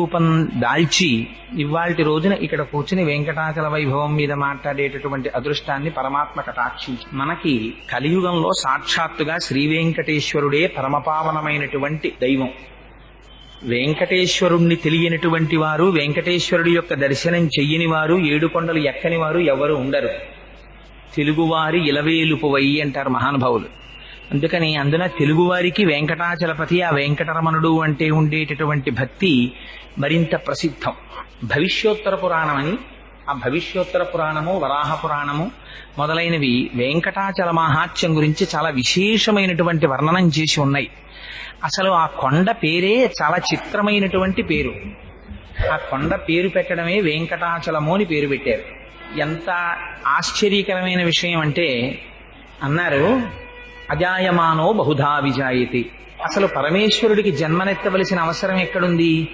రూపం దాల్చి ఇవాళ రోజున ఇక్కడ కూర్చుని వెంకటాచల వైభవం మీద మాట్లాడేటటువంటి అదృష్టాన్ని పరమాత్మ కటాక్షించి మనకి కలియుగంలో సాక్షాత్తుగా శ్రీ వెంకటేశ్వరుడే పరమపావనమైనటువంటి దైవం. వెంకటేశ్వరుణ్ణి తెలియనటువంటి వారు వెంకటేశ్వరుడి యొక్క దర్శనం చెయ్యని వారు ఏడు కొండలు ఎక్కని వారు ఎవరు ఉండరు. తెలుగువారి ఇలవేలుపువై అంటారు మహానుభావులు. అందుకని అందున తెలుగువారికి వెంకటాచలపతి ఆ వెంకటరమణుడు అంటే ఉండేటటువంటి భక్తి మరింత ప్రసిద్ధం. భవిష్యోత్తర పురాణం అని ఆ భవిష్యోత్తర పురాణము వరాహ పురాణము మొదలైనవి వెంకటాచల మహాత్యం గురించి చాలా విశేషమైనటువంటి వర్ణనం చేసి ఉన్నాయి. అసలు ఆ కొండ పేరే చాలా చిత్రమైనటువంటి పేరు. ఆ కొండ పేరు పెట్టడమే వెంకటాచలము అని పేరు పెట్టారు. ఎంత ఆశ్చర్యకరమైన విషయం అంటే అన్నారు అజాయమానో బహుధా విజాయితి. అసలు పరమేశ్వరుడికి జన్మనెత్తవలసిన అవసరం ఎక్కడుంది?